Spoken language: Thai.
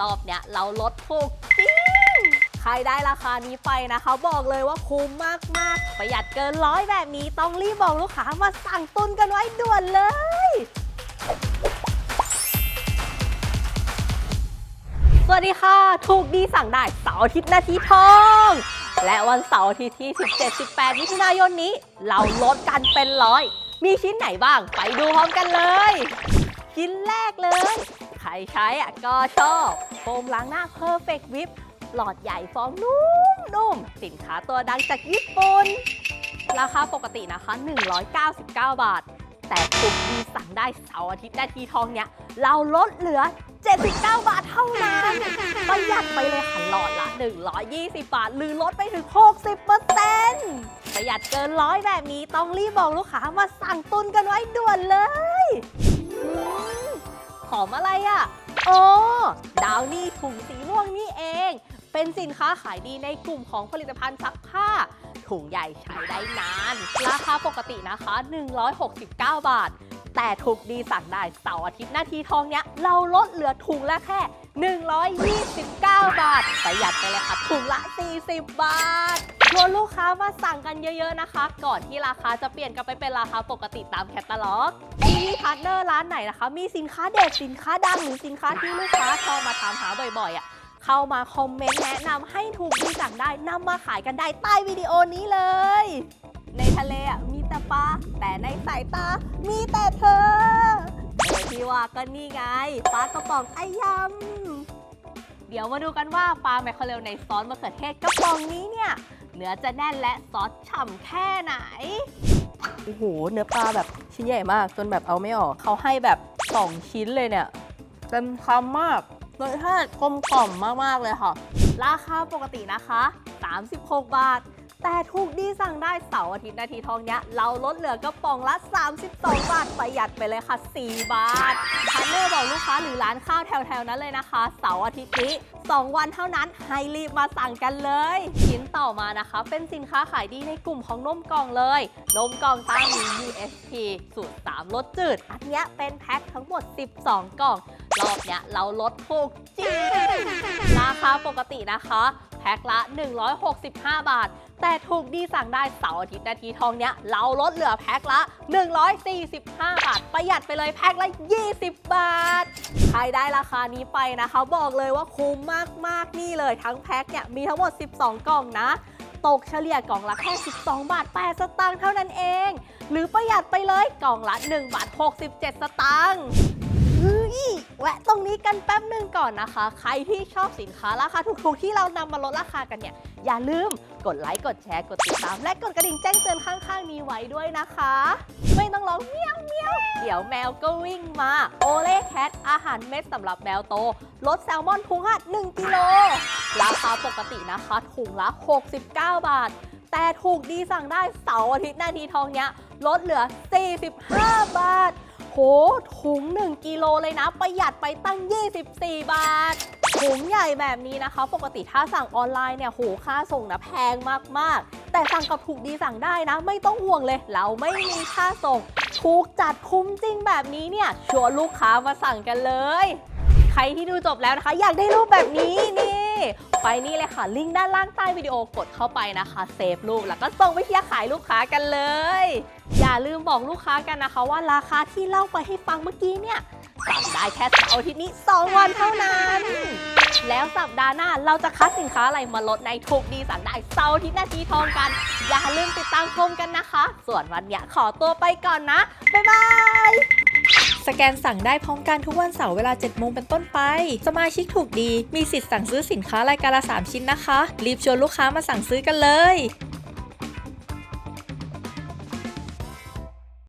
รอบเนี้ยเราลดถูกจริง ใครได้ราคานี้ไปนะคะ บอกเลยว่าคุ้มมาก ๆ ประหยัดเกินร้อยแบบนี้ต้องรีบบอกลูกค้ามาสั่งตุนกันไว้ด่วนเลยสวัสดีค่ะ ถูกดีสั่งได้เสาร์อาทิตย์นาทีทอง และวันเสาร์อาทิตย์ที่ 17-18 มิถุนายนนี้ เราลดกันเป็นร้อย มีชิ้นไหนบ้างไปดูพร้อมกันเลย ชิ้นแรกเลย ใครใช้อะก็ชอบ ฟมล้างหน้า Perfect Whip หลอดใหญ่ฟองนุ่มๆ สินค้าตัวดังจากญี่ปุ่น ราคาปกตินะคะ 199 บาท แต่ถูกดีสั่งได้เสาร์อาทิตย์นาทีทองเนี้ย เราลดเหลือ 79 บาทเท่านั้นประหยัดไปเลยค่ะหลอดละ 120 บาท หรือลดไปถึง 60%ประหยัดเกินร้อยแบบนี้ต้องรีบบอกลูกค้ามาสั่งตุนกันไว้ด่วนเลยหอมอะไรอะ่ะ โอ๋อดาวนี่ถุงสีม่วงนี่เอง เป็นสินค้าขายดีในกลุ่มของผลิตภัณฑ์ซักผ้า ถุงใหญ่ใช้ได้นาน ราคาปกตินะคะ 169 บาท แต่ถูกดีสั่งได้เสาร์อาทิตย์หน้าทีทองเนี้ย เราลดเหลือถุงละแค่ 129 บาท ประหยัดไปเลยค่ะถุงละ 40 บาท วนลูกค้ามาสั่งกันเยอะๆนะคะ ก่อนที่ราคาจะเปลี่ยนกลับไปเป็นราคาปกติตามแคตตาล็อกที่พาร์ทเนอร์ร้านไหนนะคะ มีสินค้าเด็ดสินค้าดังหรือสินค้าที่ลูกค้าชอบมาถามหาบ่อยๆอะเข้ามาคอมเมนต์แนะนำให้ถูกดีสั่งได้นำมาขายกันได้ใต้วิดีโอนี้เลย ในทะเลอะมีแต่ปลาแต่ในสายตา มีแต่เธอเออที่ว่าก็นี่ไงปลากระป๋องไอยำ เดี๋ยวมาดูกันว่าปลาแมคเคอเรลในซอสมะเขือเทศกระป๋องนี้เนี่ยเนื้อจะแน่นและซอสฉ่ำแค่ไหน โอ้โห เนื้อปลาแบบชิ้นใหญ่มาก จนแบบเอาไม่ออก เขาให้แบบ 2 ชิ้นเลยเนี่ยเต็มคำมากรสชาติกลมกล่อมมาก ๆ เลยค่ะ ราคาปกตินะคะ 36 บาท แต่ถูกดีสั่งได้เสาร์อาทิตย์นาทีทองเนี้ย เราลดเหลือกระป๋องละ 32 บาท ประหยัดไปเลยค่ะ 4 บาท พาร์ทเนอร์บอกลูกค้าหรือร้านข้าวแถวๆนั้นเลยนะคะ เสาร์อาทิตย์นี้ 2 วันเท่านั้นให้รีบมาสั่งกันเลยชิ้นต่อมานะคะ เป็นสินค้าขายดีในกลุ่มของนมกล่องเลย นมกล่องตามี USP สูตร3รสจืด อันนี้เป็นแพ็คทั้งหมด 12 กล่อง รอบเนี้ยเราลดถูกจริงราคาปกตินะคะ แพ็คละ 165 บาท แต่ถูกดีสั่งได้เสาร์อาทิตย์นาทีทองเนี้ยเราลดเหลือแพ็คละ 145 บาท ประหยัดไปเลยแพ็คละ 20 บาท ใครได้ราคานี้ไปนะคะ บอกเลยว่าคุ้มมากๆนี่เลยทั้งแพ็คเนี่ยมีทั้งหมด 12 กล่องนะตกเฉลี่ยกล่องละแค่ 12 บาท 8 สตางค์เท่านั้นเอง หรือประหยัดไปเลยกล่องละ 1 บาท 67 สตางค์ ยแวะตรงนี้กันแป๊บหนึ่งก่อนนะคะ ใครที่ชอบสินค้าราคาถูกๆที่เรานำมาลดราคากันเนี่ย อย่าลืมกดไลค์ กดแชร์ กดติดตาม และกดกระดิ่งแจ้งเตือนข้างๆนี้ไว้ด้วยนะคะ ไม่ต้องร้องเมี้ยวเมี้ยวเดี๋ยวแมวก็วิ่งมา โอเล่แคทอาหารเม็ดสำหรับแมวโต ลดแซลมอนพุงหัด1กิโล ราคาปกตินะคะถุงละ 69 บาท แต่ถูกดีสั่งได้เสาร์อาทิตย์หน้าทีทองเนี้ยลดเหลือ 45 บาท ถุง 1 กิโลเลยนะ ประหยัดไปตั้ง 24 บาท ถุงใหญ่แบบนี้นะคะ ปกติถ้าสั่งออนไลน์เนี่ยโหค่าส่งนะแพงมากๆ แต่สั่งกับถูกดีสั่งได้นะ ไม่ต้องห่วงเลย เราไม่มีค่าส่ง ถูกจัดคุ้มจริงแบบนี้เนี่ยชวนลูกค้ามาสั่งกันเลย ครที่ดูจบแล้วนะคะ อยากได้รูปแบบนี้นี่ ไปนี่เลยค่ะ ลิงก์ด้านล่างใต้วิดีโอกดเข้าไปนะคะเซฟรูปแล้วก็ส่งไปเชียร์ขายลูกค้ากันเลย อย่าลืมบอกลูกค้ากันนะคะ ว่าราคาที่เล่าไปให้ฟังเมื่อกี้เนี่ยสั่งได้แค่เสาร์อาทิตย์นี้ 2 วันเท่านั้น แล้วสัปดาห์หน้าเราจะคัดสินค้าอะไรมาลดในถูกดีสั่งได้เสาร์อาทิตย์นาทีทองกัน อย่าลืมติดตามชมกันนะคะ ส่วนวันเนี้ยขอตัวไปก่อนนะ บ๊ายบาย สแกนสั่งได้พร้อมกันทุกวันเสาร์เวลา7โมงเป็นต้นไป สมาชิกถูกดี มีสิทธิ์สั่งซื้อสินค้ารายการละ3ชิ้นนะคะ รีบชวนลูกค้ามาสั่งซื้อกันเลย